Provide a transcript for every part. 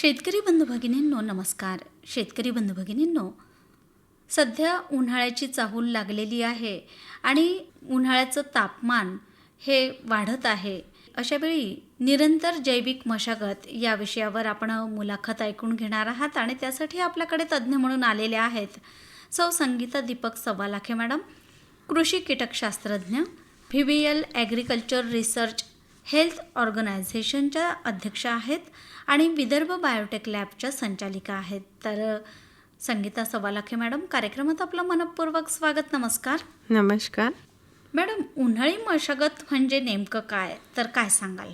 शेतकरी बंधू भगिनींनो नमस्कार. शेतकरी बंधू भगिनींनो सध्या उन्हाळ्याची चाहूल लागलेली आहे आणि उन्हाळ्याचं तापमान हे वाढत आहे. अशावेळी निरंतर जैविक मशागत या विषयावर आपण मुलाखत ऐकून घेणार आहात आणि त्यासाठी आपल्याकडे तज्ज्ञ म्हणून आलेले आहेत सौ संगीता दीपक सवालाखे मॅडम कृषी कीटकशास्त्रज्ञ V V L agriculture research health ऑर्गनायझेशनच्या अध्यक्ष आहेत आणि विदर्भ बायोटेक लॅबच्या संचालिका आहेत. तर संगीता सवालाखे मॅडम कार्यक्रमात आपलं मनपूर्वक स्वागत नमस्कार. नमस्कार. मॅडम उन्हाळी मशागत म्हणजे नेमकं काय? तर काय सांगाल?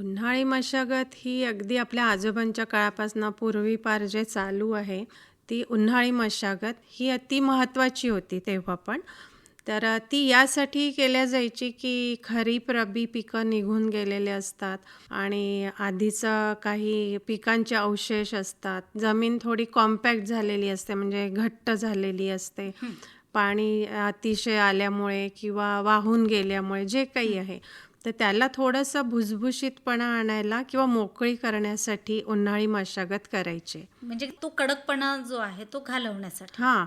उन्हाळी मशागत ही अगदी आपल्या आजोबांच्या काळापासून पूर्वीपार जे चालू आहे ती उन्हाळी मशागत ही अति महत्त्वाची होती तेव्हा पण. तर ती यासाठी केल्या जायची की खरीप रब्बी पिकं निघून गेलेले असतात आणि आधीचं काही पिकांचे अवशेष असतात. जमीन थोडी कॉम्पॅक्ट झालेली असते म्हणजे घट्ट झालेली असते. पाणी अतिशय आल्यामुळे किंवा वाहून गेल्यामुळे जे काही आहे. तर त्याला थोडंसं भुसभुशीतपणा आणायला किंवा मोकळी करण्यासाठी उन्हाळी मशागत करायचे. म्हणजे तो कडकपणा जो आहे तो घालवण्यासाठी. हां.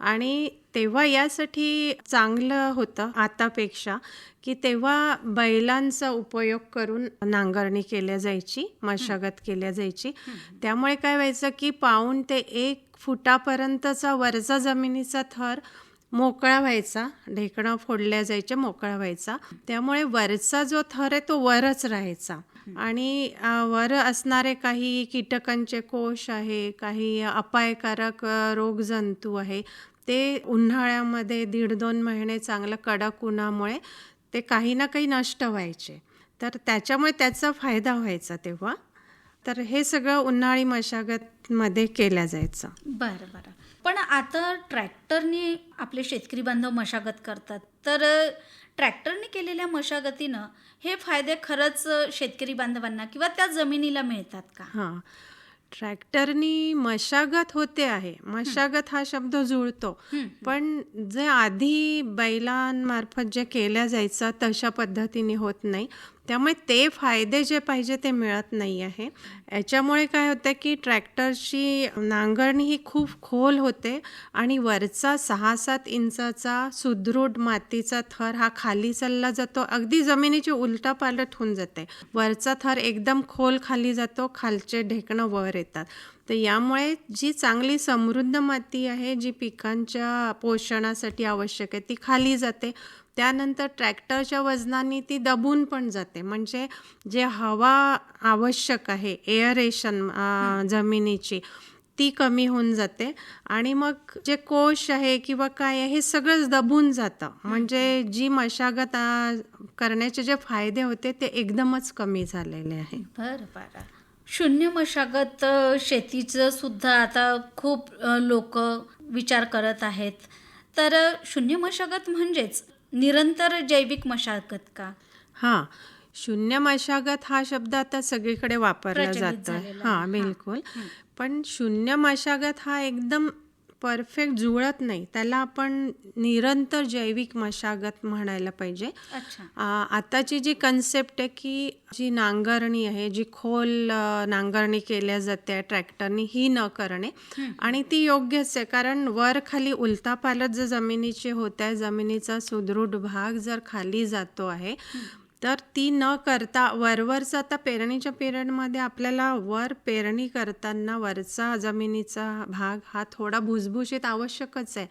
आणि तेव्हा यासाठी चांगलं होतं आतापेक्षा की तेव्हा बैलांचा उपयोग करून नांगरणी केल्या जायची मशागत केल्या जायची. त्यामुळे काय व्हायचं की पाऊण ते एक फुटापर्यंतचा वरचा जमिनीचा थर मोकळा व्हायचा ढेकणं फोडल्या जायच्या मोकळा व्हायचा. त्यामुळे वरचा जो थर आहे तो वरच राहायचा. आणि वर असणारे काही कीटकांचे कोश आहे काही अपायकारक रोगजंतू आहे ते उन्हाळ्यामध्ये दीड दोन महिने चांगलं कडक उन्हामुळे ते काही ना काही नष्ट व्हायचे. तर त्याच्यामुळे त्याचा फायदा व्हायचा तेव्हा. तर हे सगळं उन्हाळी मशागतमध्ये केल्या जायचं. बरं बरं. पण आता ट्रॅक्टरने आपले शेतकरी बांधव मशागत करतात. तर ट्रॅक्टरने केलेल्या मशागतीनं हे फायदे खरंच शेतकरी बांधवांना किंवा त्या जमिनीला मिळतात का? हां. ट्रॅक्टरनी मशागत होते आहे. मशागत हा शब्द जुळतो. पण जे आधी बैलांमार्फत जे केल्या जायचं तशा पद्धतीने होत नाही. त्यामुळे ते फायदे जे पाहिजे ते मिळत नाही आहे. याच्यामुळे काय होतं की ट्रॅक्टरची नांगरणी ही खूप खोल होते आणि वरचा सहा सात इंचाचा सुदृढ मातीचा थर हा खाली चालला जातो. अगदी जमिनीची उलटा पालट होऊन जाते. वरचा थर एकदम खोल खाली जातो खालचे ढेकणं वर येतात. तर यामुळे जी चांगली समृद्ध माती आहे जी पिकांच्या पोषणासाठी आवश्यक आहे ती खाली जाते. त्यानंतर ट्रॅक्टरच्या वजनाने ती दबून पण जाते. म्हणजे जे हवा आवश्यक आहे एअरेशन जमिनीची ती कमी होऊन जाते. आणि मग जे कोश आहे किंवा काय आहे हे सगळंच दबून जातं. म्हणजे जी मशागत करण्याचे जे फायदे होते ते एकदमच कमी झालेले आहे. बरं बरं. शून्य मशागत शेतीचं सुद्धा आता खूप लोक विचार करत आहेत. तर शून्य मशागत म्हणजेच निरंतर जैविक मशागत का? हां शून्य मशागत हा शब्द आता सगळीकडे वापरला जातो हां बिलकुल. पण शून्य मशागत हा एकदम परफेक्ट जुळत नाही. त्याला आपण निरंतर जैविक मशागत म्हणायला पाहिजे. आताची जी कन्सेप्ट आहे की जी नांगरणी आहे जी खोल नांगरणी केल्या जाते ट्रॅक्टरनी ही न करणे. आणि ती योग्यच आहे. कारण वर खाली उलता पालट जर जमिनीची होत आहे जमिनीचा सुदृढ भाग जर खाली जातो आहे तर ती न करता वरवरचा आता पेरणीच्या पिरियडमध्ये आपल्याला वर पेरणी करताना वरचा जमिनीचा भाग हा थोडा भुसभुशीत आवश्यकच आहे.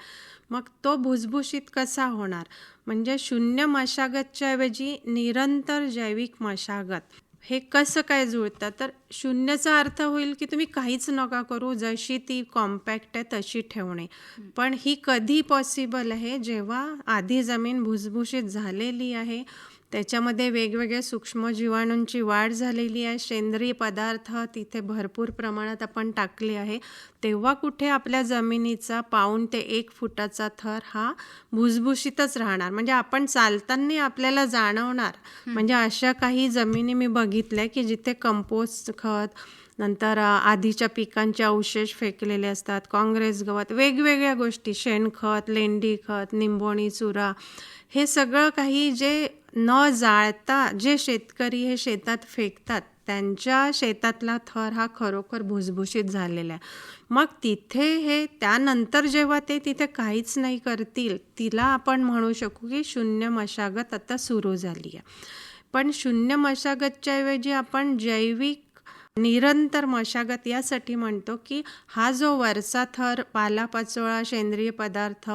मग तो भुसभुशीत कसा होणार? म्हणजे शून्य मशागतच्या ऐवजी निरंतर जैविक मशागत. हे कसं काय जुळतं? तर शून्यचा अर्थ होईल की तुम्ही काहीच नका करू जशी ती कॉम्पॅक्ट आहे तशी ठेवणे. पण ही कधी पॉसिबल आहे? जेव्हा आधी जमीन भुसभुशीत झालेली आहे त्याच्यामध्ये वेगवेगळ्या सूक्ष्म जीवाणूंची वाढ झालेली आहे. सेंद्रिय पदार्थ तिथे भरपूर प्रमाणात आपण टाकले आहे. तेव्हा कुठे आपल्या जमिनीचा पाऊण ते एक फुटाचा थर हा भुसभुशीतच राहणार. म्हणजे आपण चालताना आपल्याला जाणवणार. म्हणजे अशा काही जमिनी मी बघितल्या की जिथे कंपोस्ट खत नंतर आधीच्या पिकांचे अवशेष फेकलेले असतात काँग्रेस गवत वेगवेगळ्या गोष्टी शेणखत लेंडी खत निंबोणी चुरा हे सगळं काही जे न जाळता जे शेतकरी हे शेतात फेकतात त्यांच्या शेतातला थर हा खरोखर भुसभुशीत झालेला आहे. मग तिथे हे त्यानंतर जेव्हा ते तिथे काहीच नाही करतील तिला आपण म्हणू शकू की शून्य मशागत आता सुरू झाली आहे. पण शून्य मशागतच्या ऐवजी आपण जैविक निरंतर मशागत यासाठी म्हणतो की हा जो वरचा थर पालापाचोळा सेंद्रिय पदार्थ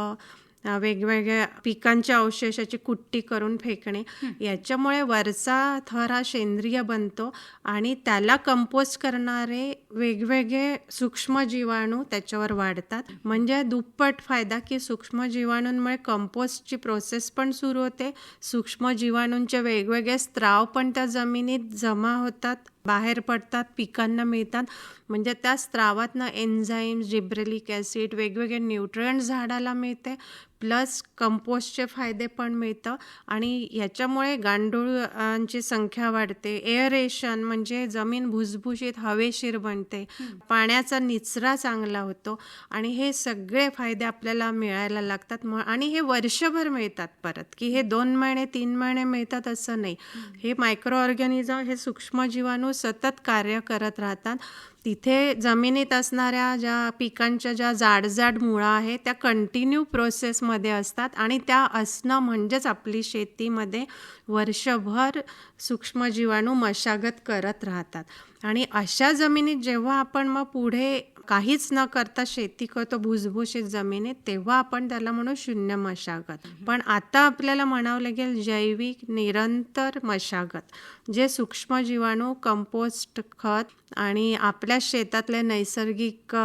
वेगवेगळ्या पिकांच्या अवशेषाची कुट्टी करून फेकणे. याच्यामुळे वरचा थर हा सेंद्रिय बनतो आणि त्याला कंपोस्ट करणारे वेगवेगळे सूक्ष्म जीवाणू त्याच्यावर वाढतात. म्हणजे दुप्पट फायदा की सूक्ष्म जीवाणूंमुळे कंपोस्टची प्रोसेस पण सुरू होते. सूक्ष्म जीवाणूंचे वेगवेगळे स्त्राव पण त्या जमिनीत जमा होतात. बाहेर पडतात पिकांना मिळतात. म्हणजे त्या स्त्रावातनं एन्झाईम्स जिब्रेलिक ॲसिड वेगवेगळे न्यूट्रियंट झाडाला मिळते. प्लस कंपोस्टचे फायदे पण मिळतं. आणि याच्यामुळे गांडूळांची संख्या वाढते. एअरेशन म्हणजे जमीन भुसभुशीत हवेशीर बनते. पाण्याचा निचरा चांगला होतो. आणि हे सगळे फायदे आपल्याला मिळायला लागतात. म आणि हे वर्षभर मिळतात परत. की हे दोन महिने तीन महिने मिळतात असं नाही. हे मायक्रो ऑर्गॅनिझम हे सूक्ष्म जीवाणू सतत कार्य करत राहतात. तिथे जमिनीत असणाऱ्या ज्या पिकांच्या ज्या जाडजाड मुळा आहेत त्या कंटिन्यू प्रोसेसमध्ये असतात आणि त्या असणं म्हणजेच आपली शेतीमध्ये वर्षभर सूक्ष्मजीवाणू मशागत करत राहतात. आणि अशा जमिनीत जेव्हा आपण मग पुढे काहीच न करता शेती करतो भुसभुशीत जमिनीत तेव्हा आपण त्याला म्हणू शून्य मशागत. पण आता आपल्याला म्हणावं लागेल जैविक निरंतर मशागत जे सूक्ष्म जीवाणू कंपोस्ट खत आणि आपल्या शेतातले नैसर्गिक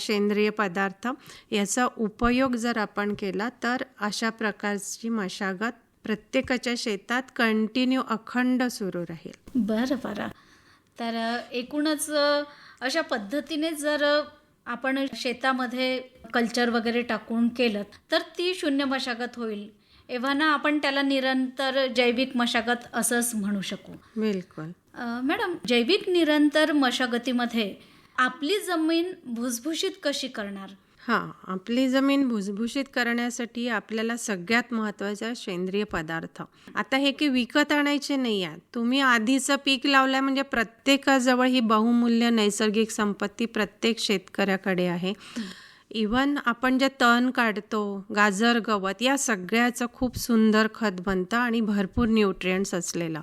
सेंद्रिय पदार्थ याचा उपयोग जर आपण केला तर अशा प्रकारची मशागत प्रत्येकाच्या शेतात कंटिन्यू अखंड सुरू राहील. बरं बरं. तर एकूणच अशा पद्धतीने जर आपण शेतामध्ये कल्चर वगैरे टाकून केलं तर ती शून्य मशागत होईल. एव्हाना आपण त्याला निरंतर जैविक मशागत असंच म्हणू शकू. बिलकुल. मॅडम जैविक निरंतर मशागतीमध्ये आपली जमीन भुसभुशीत कशी करणार? हां आपली जमीन भुसभुशीत करण्यासाठी आपल्याला सगळ्यात महत्त्वाचा सेंद्रिय पदार्थ. आता हे की विकत आणायचे नाही आहे. तुम्ही आधीचं पीक लावलं म्हणजे प्रत्येकाजवळ ही बहुमूल्य नैसर्गिक संपत्ती प्रत्येक शेतकऱ्याकडे आहे. इवन आपण जे तण काढतो गाजर गवत या सगळ्याचं खूप सुंदर खत बनतं आणि भरपूर न्यूट्रियंट्स असलेलं.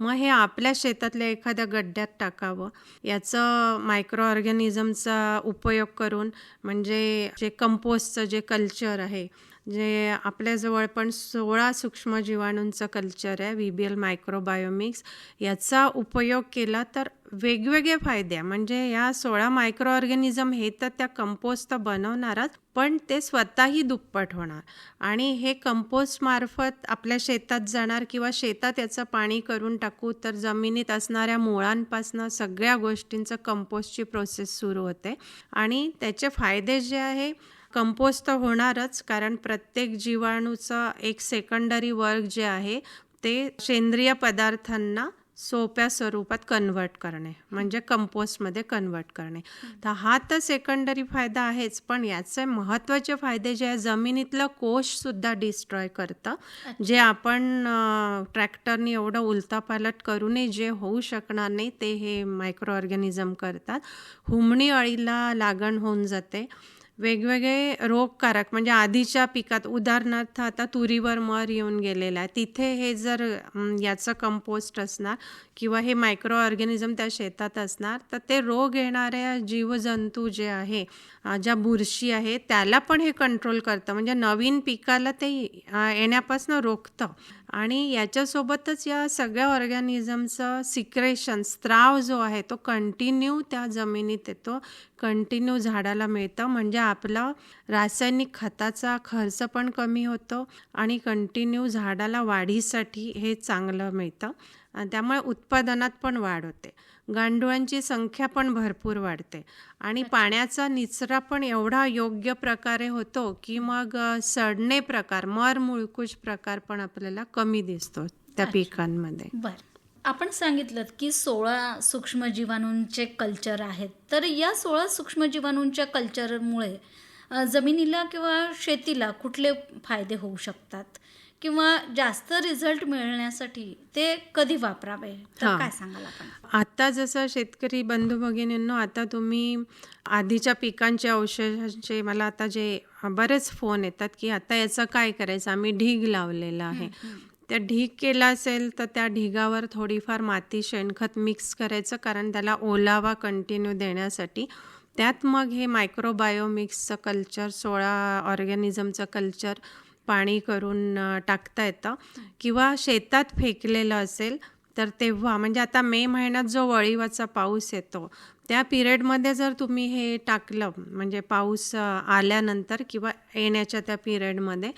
मग हे आपल्या शेतातल्या एखाद्या गड्ड्यात टाकावं. याचं मायक्रो ऑर्गॅनिझमचा उपयोग करून म्हणजे जे कंपोस्टचं जे कल्चर आहे जे आपल्याजवळ पण सोळा सूक्ष्म जीवाणूंचं कल्चर आहे व्ही बी एल मायक्रोबायोमिक्स. याचा उपयोग केला तर वेगवेगळे फायदे म्हणजे या सोळा मायक्रो ऑर्गॅनिझम हे तर त्या कंपोस्ट तर बनवणारच पण ते स्वतःही दुप्पट होणार. आणि हे कंपोस्टमार्फत आपल्या शेतात जाणार किंवा शेतात याचं पाणी करून टाकू तर जमिनीत असणाऱ्या मुळांपासनं सगळ्या गोष्टींचं कंपोस्टची प्रोसेस सुरू होते. आणि त्याचे फायदे जे आहे कंपोस्ट तर होणारच कारण प्रत्येक जीवाणूचा एक सेकंडरी वर्क जे आहे ते सेंद्रिय पदार्थांना सोप्या स्वरूपात कन्वर्ट करणे म्हणजे कंपोस्टमध्ये कन्वर्ट करणे. तर हा तर सेकंडरी फायदा आहेच पण याचे महत्त्वाचे फायदे जे आहे जमिनीतलं कोशसुद्धा डिस्ट्रॉय करतं. जे आपण ट्रॅक्टरनी एवढं उलतापालट करूनही जे होऊ शकणार नाही ते हे मायक्रो ऑर्गॅनिझम करतात. हुमणी अळीला लागण होऊन जाते. वेगवेगळे रोगकारक म्हणजे आधीच्या पिकात उदाहरणार्थ आता तुरीवर मर येऊन गेलेला आहे. तिथे हे जर याचं कंपोस्ट असणार किंवा हे मायक्रो ऑर्गॅनिझम त्या शेतात असणार तर ते रोग येणाऱ्या जीवजंतू जे आहे ज्या बुरशी आहे त्याला पण हे कंट्रोल करतं. म्हणजे नवीन पिकाला ते येण्यापासून रोखतं. आणि याच्यासोबतच या सगळ्या ऑर्गॅनिझमचं सिक्रेशन स्त्राव जो आहे तो कंटिन्यू त्या जमिनीत येतो. कंटिन्यू झाडाला मिळतं. म्हणजे आपलं रासायनिक खताचा खर्च पण कमी होतो आणि कंटिन्यू झाडाला वाढीसाठी हे चांगलं मिळतं. आणि त्यामुळे उत्पादनात पण वाढ होते. गांडुळांची संख्या पण भरपूर वाढते. आणि पाण्याचा निचरा पण एवढा योग्य प्रकारे होतो की मग सडणे प्रकार मर मुळकुश प्रकार पण आपल्याला कमी दिसतो त्या पिकांमध्ये. बर. आपण सांगितलं की सोळा सूक्ष्म जीवाणूंचे कल्चर आहेत. तर या सोळा सूक्ष्म जीवाणूंच्या कल्चरमुळे जमिनीला किंवा शेतीला कुठले फायदे होऊ शकतात? किंवा जास्त रिझल्ट मिळण्यासाठी ते कधी वापरावे? तर. काय सांगाल आपण? आता जसं शेतकरी बंधू भगिनींनो आता तुम्ही आधीच्या पिकांचे औषधांचे मला आता जे बरेच फोन येतात की आता याचं काय करायचं? आम्ही ढीग लावलेला आहे. त्या ढीग केला असेल तर त्या ढिगावर थोडीफार माती शेणखत मिक्स करायचं कारण त्याला ओलावा कंटिन्यू देण्यासाठी त्यात मग हे मायक्रोबायोमिक्सचं कल्चर सोळा ऑर्गॅनिझमचं कल्चर पाणी करून टाकता येतं. किंवा शेतात फेकलेलं असेल तर तेव्हा म्हणजे आता मे महिन्यात जो वळीवाचा पाऊस येतो त्या पिरियडमध्ये जर तुम्ही हे टाकलं म्हणजे पाऊस आल्यानंतर किंवा येण्याच्या त्या पिरियडमध्ये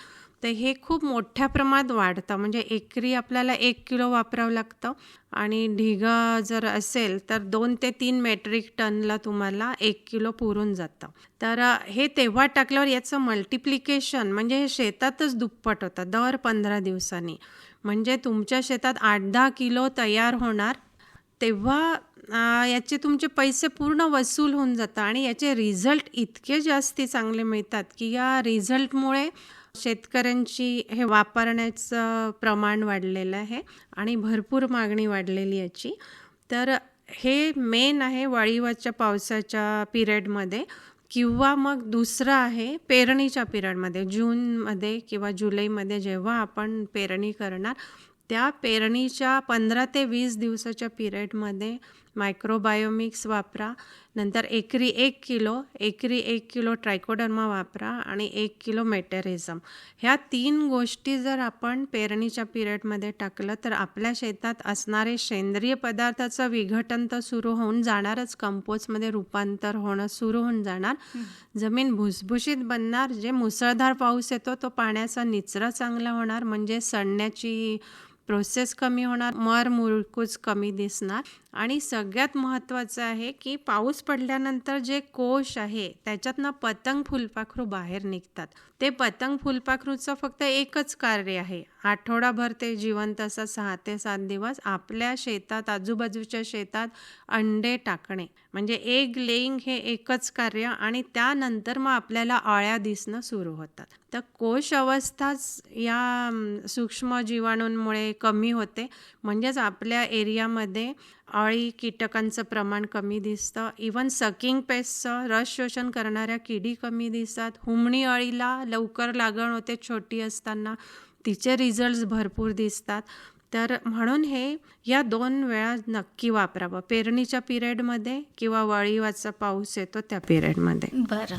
तर हे खूप मोठ्या प्रमाणात वाढतं. म्हणजे एकरी आपल्याला एक किलो वापरावं लागतं. आणि ढिगं जर असेल तर दोन ते तीन मेट्रिक टनला तुम्हाला एक किलो पुरून जातं. तर हे तेव्हा टाकल्यावर याचं मल्टिप्लिकेशन म्हणजे हे शेतातच दुप्पट होतं दर पंधरा दिवसांनी. म्हणजे तुमच्या शेतात आठ दहा किलो तयार होणार तेव्हा याचे तुमचे पैसे पूर्ण वसूल होऊन जातात आणि याचे रिझल्ट इतके जास्ती चांगले मिळतात की या रिझल्टमुळे शेतकऱ्यांची हे वापरण्याचं प्रमाण वाढलेलं आहे आणि भरपूर मागणी वाढलेली याची. तर हे मेन आहे वाळीवाच्या पावसाच्या पिरियडमध्ये किंवा मग दुसरं आहे पेरणीच्या पिरियडमध्ये. जूनमध्ये किंवा जुलैमध्ये जेव्हा आपण पेरणी करणार त्या पेरणीच्या पंधरा ते वीस दिवसाच्या पिरियडमध्ये मायक्रोबायोमिक्स वापरा. नंतर एकरी एक किलो एकरी एक किलो ट्रायकोडर्मा वापरा आणि एक किलो मेटेरिझम ह्या तीन गोष्टी जर आपण पेरणीच्या पिरियडमध्ये टाकलं तर आपल्या शेतात असणारे सेंद्रिय पदार्थाचं विघटन तर सुरू होऊन जाणारच. कंपोस्टमध्ये रूपांतर होणं सुरू होऊन जाणार. जमीन भुसभुशीत बनणार. जे मुसळधार पाऊस येतो तो पाण्याचा निचरा चांगला होणार. म्हणजे सडण्याची प्रोसेस कमी होणार मर मुरकूज कमी दिसणार. आणि सगळ्यात महत्त्वाचं आहे की पाऊस पडल्यानंतर जे कोश आहे त्याच्यातनं पतंग फुलपाखरू बाहेर निघतात. ते पतंग फुलपाखरूचं फक्त एकच कार्य आहे आठवडाभर ते जिवंत असं सहा ते सात दिवस आपल्या शेतात आजूबाजूच्या शेतात अंडे टाकणे. म्हणजे एग लेईंग हे एकच कार्य आणि त्यानंतर मग आपल्याला अळ्या दिसणं सुरू होतात. तर कोश अवस्थाच या सूक्ष्म जीवाणूंमुळे कमी होते. म्हणजेच आपल्या एरियामध्ये अळी कीटकांचं प्रमाण कमी दिसतं. इवन सकिंग पेस्टचं रस शोषण करणाऱ्या किडी कमी दिसतात. हुमणी अळीला लवकर लागण होते छोटी असताना. तिचे रिझल्ट्स भरपूर दिसतात. तर म्हणून हे या दोन वेळा नक्की वापरावं. पेरणीच्या पिरियडमध्ये किंवा वळीवाचा पाऊस येतो त्या पिरियडमध्ये बरं.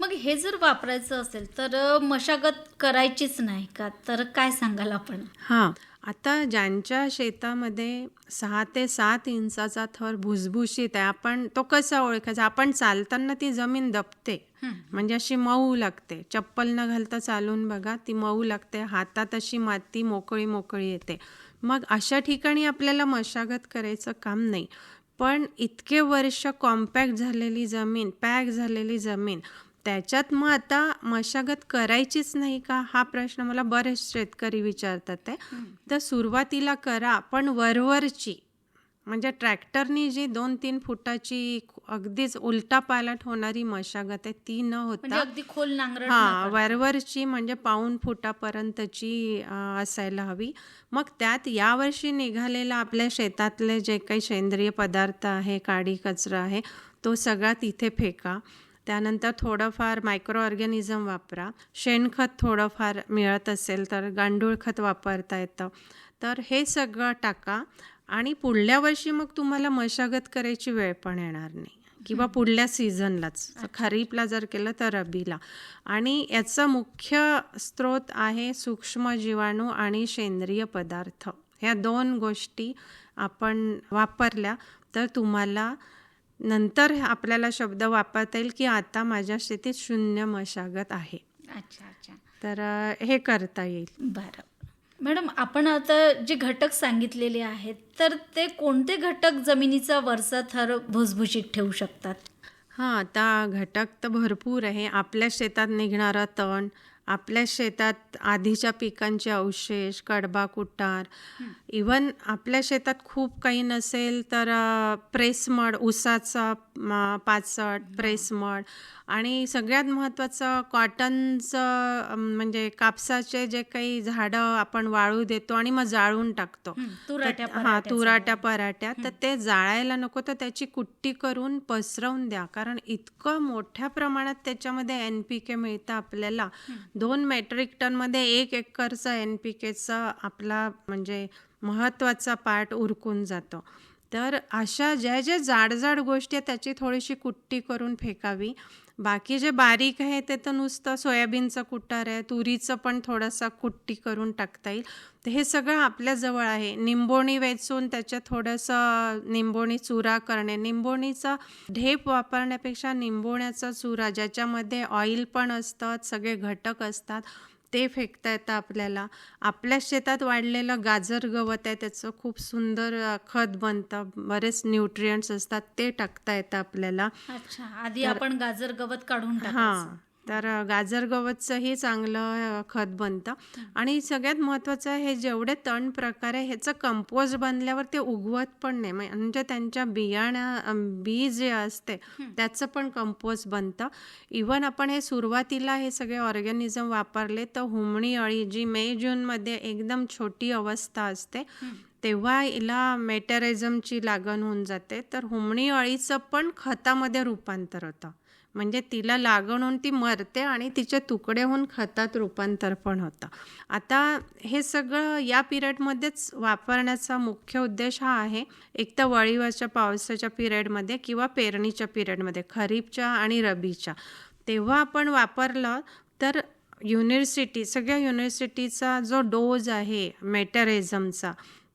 मग हे जर वापरायचं असेल तर मशागत करायचीच नाही का? तर काय सांगाल आपण? हां. आता ज्यांच्या शेतामध्ये सहा ते सात इंचाचा थर भुसभुशीत आहे आपण तो कसा ओळखायचा? आपण चालताना ती जमीन दबते. हं. म्हणजे अशी मऊ लागते. चप्पल न घालता चालून बघा ती मऊ लागते. हातात अशी माती मोकळी मोकळी येते. मग अशा ठिकाणी आपल्याला मशागत करायचं काम नाही. पण इतके वर्ष कॉम्पॅक्ट झालेली जमीन पॅक झालेली जमीन त्याच्यात मग आता मशागत करायचीच नाही का? हा प्रश्न मला बरेच शेतकरी विचारतात आहे. तर सुरुवातीला करा पण वरवरची म्हणजे ट्रॅक्टरनी जी दोन तीन फुटाची अगदीच उलटा पालट होणारी मशागत आहे ती न म्हणजे होता अगदी खोल नांगरट हा. वरवरची म्हणजे पाऊण फुटापर्यंतची असायला हवी. मग त्यात यावर्षी निघालेला आपल्या शेतातले जे काही सेंद्रिय पदार्थ आहे काडी कचरा आहे तो सगळा तिथे फेका. त्यानंतर थोडंफार मायक्रो ऑर्गॅनिझम वापरा. शेणखत थोडंफार मिळत असेल तर गांडूळ खत वापरता येतं. तर हे सगळं टाका आणि पुढल्या वर्षी मग तुम्हाला मशागत करायची वेळ पण येणार नाही. किंवा पुढल्या सीझनलाच खरीपला जर केलं तर रब्बीला. आणि याचा मुख्य स्रोत आहे सूक्ष्म जीवाणू आणि सेंद्रिय पदार्थ. ह्या दोन गोष्टी आपण वापरल्या तर तुम्हाला नंतर आपल्याला शब्द वापरता येईल की आता माझ्या शेतीत शून्य मशागत आहे. अच्छा अच्छा. तर हे करता येईल. बरं. मॅडम आपण आता जे घटक सांगितलेले आहेत तर ते कोणते घटक जमिनीचा वरचा थर भुसभुशीत ठेवू शकतात? हां आता घटक तर भरपूर आहे. आपल्या शेतात निघणारं तण आपल्या शेतात आधीच्या पिकांचे अवशेष कडबा कुटार इवन आपल्या शेतात खूप काही नसेल तर प्रेसमड ऊसाचा म, पाचट प्रेसमड आणि सगळ्यात महत्त्वाचं कॉटनचं म्हणजे कापसाचे जे काही झाडं आपण वाळू देतो आणि मग जाळून टाकतो. हं, तुराट्या हा पराठ्या तर ते जाळायला नको तर त्याची कुट्टी करून पसरवून द्या. कारण इतकं मोठ्या प्रमाणात त्याच्यामध्ये एन पी के मिळतं आपल्याला. दोन मेट्रिक टनमध्ये एक एकरचा एन पी केचा आपला म्हणजे महत्त्वाचा पार्ट उरकून जातो. तर अशा ज्या ज्या जाड जाड गोष्टी आहेत त्याची थोडीशी कुट्टी करून फेकावी. बाकी जे बारीक आहे ते तर नुसतं सोयाबीनचं कुटार आहे तुरीचं पण थोडासा कुट्टी करून टाकता येईल. तर हे सगळं आपल्याजवळ आहे. निंबोणी वेचून त्याच्यात थोडंसं निंबोणी चुरा करणे. निंबोणीचा ढेप वापरण्यापेक्षा निंबोण्याचा चुरा ज्याच्यामध्ये ऑइल पण असतात सगळे घटक असतात ते फेकता येतं आपल्याला. आपल्या शेतात वाढलेलं गाजर गवत आहे त्याचं खूप सुंदर खत बनतं. बरेच न्यूट्रियंट्स असतात ते टाकता येतं आपल्याला. अच्छा आधी आपण गाजर गवत काढून हां. तर गाजर गवतचंही चांगलं खत बनतं. आणि सगळ्यात महत्त्वाचं हे जेवढे तण प्रकार आहे ह्याचं कंपोस्ट बनल्यावर ते उगवत पण नाही. म्हणजे त्यांच्या बियाणं बी जे असते त्याचं पण कंपोस्ट बनतं. इवन आपण हे सुरुवातीला हे सगळे ऑर्गॅनिझम वापरले तर हुमणी अळी जी मे जूनमध्ये एकदम छोटी अवस्था असते तेव्हा हिला मेटॅरिझमची लागण होऊन जाते. तर हुमणी अळीचं पण खतामध्ये रूपांतर होतं. म्हणजे तिला लागण होऊन ती मरते आणि तिचे तुकडे होऊन खतात रूपांतर पण होतं. आता हे सगळं या पिरियडमध्येच वापरण्याचा मुख्य उद्देश हा आहे. एक तर वळीवरच्या पावसाच्या पिरियडमध्ये किंवा पेरणीच्या पिरियडमध्ये खरीपच्या आणि रबीच्या. तेव्हा आपण वापरलं तर युनिव्हर्सिटी सगळ्या युनिव्हर्सिटीचा जो डोज आहे मेटरिझमचा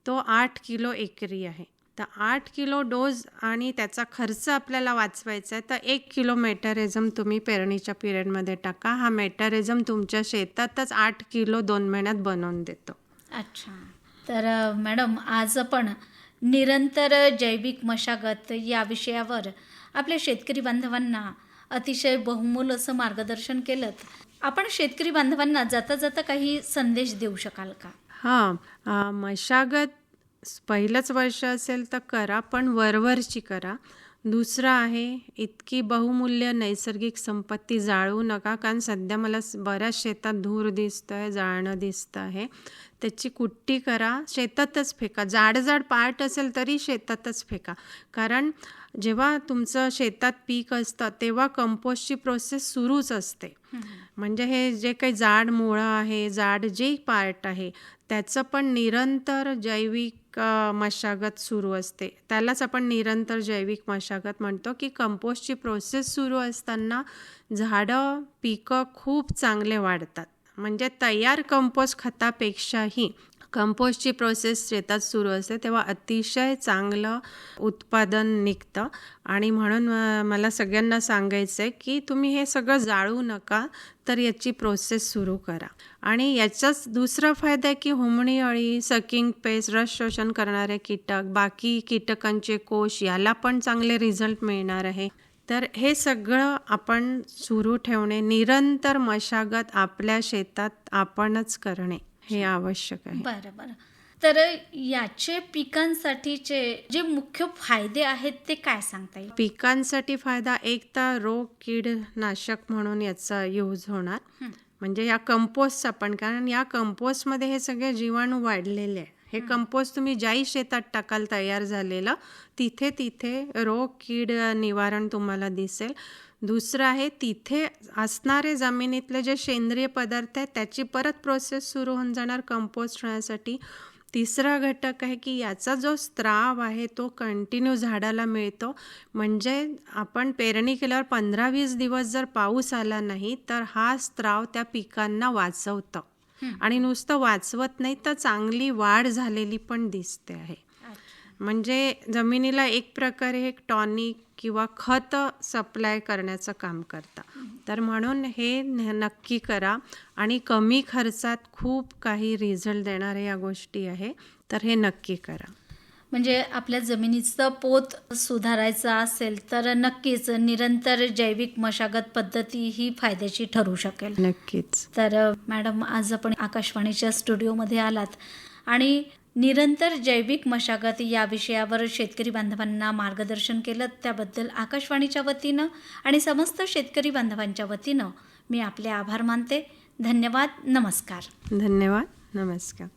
तो आठ किलो एकरी आहे. तर आठ किलो डोज आणि त्याचा खर्च आपल्याला वाचवायचा आहे तर एक किलो मेटॅरिझम तुम्ही पेरणीच्या पिरियडमध्ये टाका. हा मेटॅरिझम तुमच्या शेतातच आठ किलो दोन महिन्यात बनवून देतो. अच्छा. तर मॅडम आज आपण निरंतर जैविक मशागत या विषयावर आपल्या शेतकरी बांधवांना अतिशय बहुमूल असं मार्गदर्शन केलं आपण शेतकरी बांधवांना जाता जाता काही संदेश देऊ शकाल का? हां. मशागत पहिलंच वर्ष असेल तर करा पण वरवरची करा. दुसरं आहे इतकी बहुमूल्य नैसर्गिक संपत्ती जाळू नका कारण सध्या मला बऱ्याच शेतात धूर दिसतं आहे जाळणं दिसतं आहे त्याची कुट्टी करा शेतातच फेका. जाड जाड पार्ट असेल तरी शेतातच फेका. कारण जेव्हा तुमचं शेतात पीक असतं तेव्हा कंपोस्टची प्रोसेस सुरूच असते. म्हणजे हे जे काही जाड मुळं आहे जाड जे पार्ट आहे त्याचं पण निरंतर जैविक मशागत सुरू असते. त्यालाच आपण निरंतर जैविक मशागत म्हणतो की कंपोस्टची प्रोसेस सुरू असताना झाडं पिकं खूप चांगले वाढतात. म्हणजे तयार कंपोस्ट खतापेक्षाही कंपोस्टची प्रोसेस शेतात सुरू असते तेव्हा अतिशय चांगलं उत्पादन निघतं. आणि म्हणून मला सगळ्यांना सांगायचं आहे की तुम्ही हे सगळं जाळू नका तर याची प्रोसेस सुरू करा. आणि याचाच दुसरा फायदा आहे की हुमणी अळी सकिंग पेस्ट रस शोषण करणारे कीटक बाकी कीटकांचे कोश याला पण चांगले रिझल्ट मिळणार आहे. तर हे सगळं आपण सुरू ठेवणे निरंतर मशागत आपल्या शेतात आपणच करणे. हे आवश्यक आहे. बरं बरं. तर याचे पिकांसाठीचे जे मुख्य फायदे आहेत ते काय सांगता येईल? पिकांसाठी फायदा एक तर रोग कीड नाशक म्हणून याचा यूज होणार. म्हणजे या कंपोस्टचा पण कारण या कंपोस्टमध्ये हे सगळे जीवाणू वाढलेले आहे हे कंपोस्ट तुम्ही ज्याही शेतात टाकाल तयार झालेलं तिथे तिथे रोग कीड निवारण तुम्हाला दिसेल. दुसरं आहे तिथे असणारे जमिनीतले जे सेंद्रिय पदार्थ आहेत त्याची परत प्रोसेस सुरू होऊन जाणार कंपोस्ट होण्यासाठी. तिसरा घटक आहे की याचा जो स्त्राव आहे तो कंटिन्यू झाडाला मिळतो. म्हणजे आपण पेरणी केल्यावर पंधरा वीस दिवस जर पाऊस आला नाही तर हा स्त्राव त्या पिकांना वाचवतं. आणि नुसतं वाचवत नाही तर चांगली वाढ झालेली पण दिसते आहे. म्हणजे जमिनीला एक प्रकारे एक टॉनिक किंवा खत सप्लाय करण्याचं काम करतं. तर म्हणून हे नक्की करा. आणि कमी खर्चात खूप काही रिझल्ट देणाऱ्या या गोष्टी आहे तर हे नक्की करा. म्हणजे आपल्या जमिनीचं पोत सुधारायचं असेल तर नक्कीच निरंतर जैविक मशागत पद्धती ही फायद्याची ठरू शकेल. नक्कीच. तर मॅडम आज आपण आकाशवाणीच्या स्टुडिओमध्ये आलात आणि निरंतर जैविक मशागत या विषयावर शेतकरी बांधवांना मार्गदर्शन केलं. त्याबद्दल आकाशवाणीच्या वतीनं आणि समस्त शेतकरी बांधवांच्या वतीनं मी आपले आभार मानते. धन्यवाद. नमस्कार. धन्यवाद. नमस्कार.